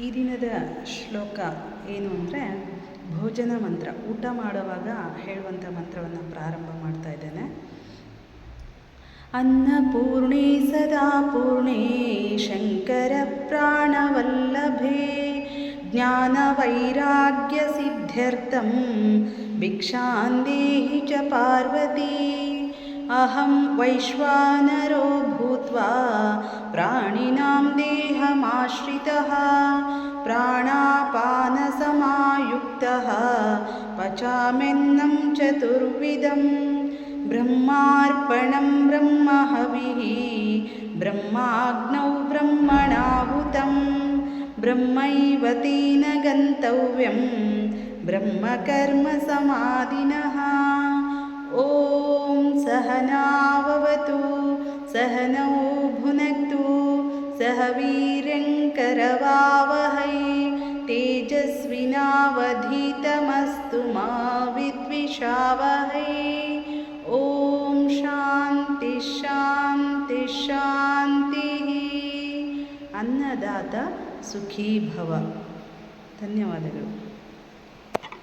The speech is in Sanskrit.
ಈ ದಿನದ ಶ್ಲೋಕ ಏನು ಅಂದರೆ, ಭೋಜನ ಮಂತ್ರ, ಊಟ ಮಾಡುವಾಗ ಹೇಳುವಂಥ ಮಂತ್ರವನ್ನು ಪ್ರಾರಂಭ ಮಾಡ್ತಾ ಇದ್ದೇನೆ. ಅನ್ನಪೂರ್ಣೆ ಸದಾ ಪೂರ್ಣೆ, ಶಂಕರ ಪ್ರಾಣವಲ್ಲಭೆ ಜ್ಞಾನವೈರಾಗ್ಯ ಸಿದ್ಧರ್ಥಂ, ಭಿಕ್ಷಾಂದೇಹಿ ಚ ಪಾರ್ವತಿ. अहं वैश्वानरो भूत्वा प्राणिनां देहमाश्रितः प्राणापानसमायुक्तः पचाम्यन्नं चतुर्विधं ब्रह्मार्पणं ब्रह्महविः ब्रह्माग्नौ ब्रह्मणाहुतं ब्रह्मैव तेन गन्तव्यं ब्रह्मकर्मसमाधिनः सहनाववतु सहनौ भुनक्तु सह वीर्यङ्करवावहै तेजस्विनावधीतमस्तु मा विद्विषावहै ॐ ಶಾಂತಿ ಶಾಂತಿ ಶಾಂತಿ ಅನ್ನದಾತ ಸುಖೀ ಭವ ಧನ್ಯವಾದಗಳು